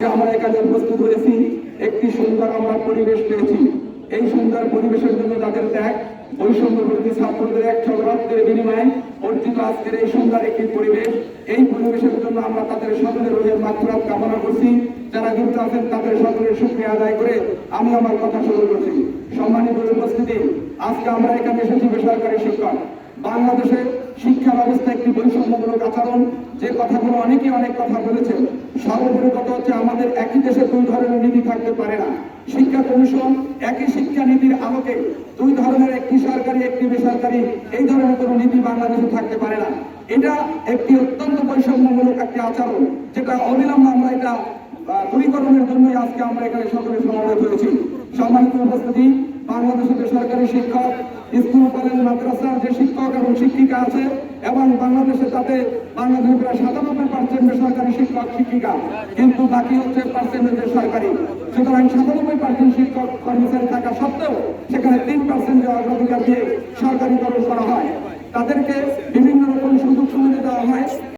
আমরা এখানে উপস্থিত হয়েছি। একটি সুন্দর আমরা পরিবেশ পেয়েছি। এই সুন্দর পরিবেশের জন্য তাদের ত্যাগ, বৈষম্য বিরোধী ছাত্রদের এক রক্তের বিনিময়ে অর্জিত আজকের এই সুন্দর একটি পরিবেশ। এই পরিবেশের জন্য আমরা তাদের সকলের রোগের মাত্রাত কামনা করছি। যারা যুক্ত আছেন, তাদের সকলের সুক্রিয়া আদায় করে আমি আমার কথা শুরু করছি। সম্মানিত উপস্থিতি, আজকে আমরা এখানে এসেছি বেসরকারি শিক্ষক। বাংলাদেশের শিক্ষা ব্যবস্থা একটি বৈষম্যমূলক আচরণ। যে কথাগুলো অনেকে অনেক কথা বলেছে সর্বোপরি আমাদের একই দেশে দুই ধরনের নীতি থাকতে পারে না। শিক্ষা কমিশন একই শিক্ষা নীতির আলোকে দুই ধরনের একটি সরকারি, একটি বেসরকারি, এই ধরনের কোনো নীতি বাংলাদেশে থাকতে পারে না। এটা একটি অত্যন্ত বৈষম্যমূলক একটি আচরণ, যেটা অবিলম্বে আমরা এটা দূরীকরণের জন্যই আজকে আমরা এখানে সকলে সমাবেত হয়েছি। সম্মানিত উপস্থিতি, বাংলাদেশের সরকারি শিক্ষক স্কুল মাদ্রাসার যে শিক্ষক এবং শিক্ষিকা আছে এবং বাংলাদেশে তাতে বাংলাদেশে প্রায় সাতানব্বই পার্সেন্ট বেসরকারি শিক্ষক, শিক্ষিকা, কিন্তু বাকি হচ্ছে সরকারি। সুতরাং সাতানব্বই পার্সেন্ট শিক্ষক কর্মচারী থাকা সত্ত্বেও সেখানে তিন পার্সেন্ট অগ্রাধিকার দিয়ে সরকারিকরণ করা হয়। তাদেরকে বিভিন্ন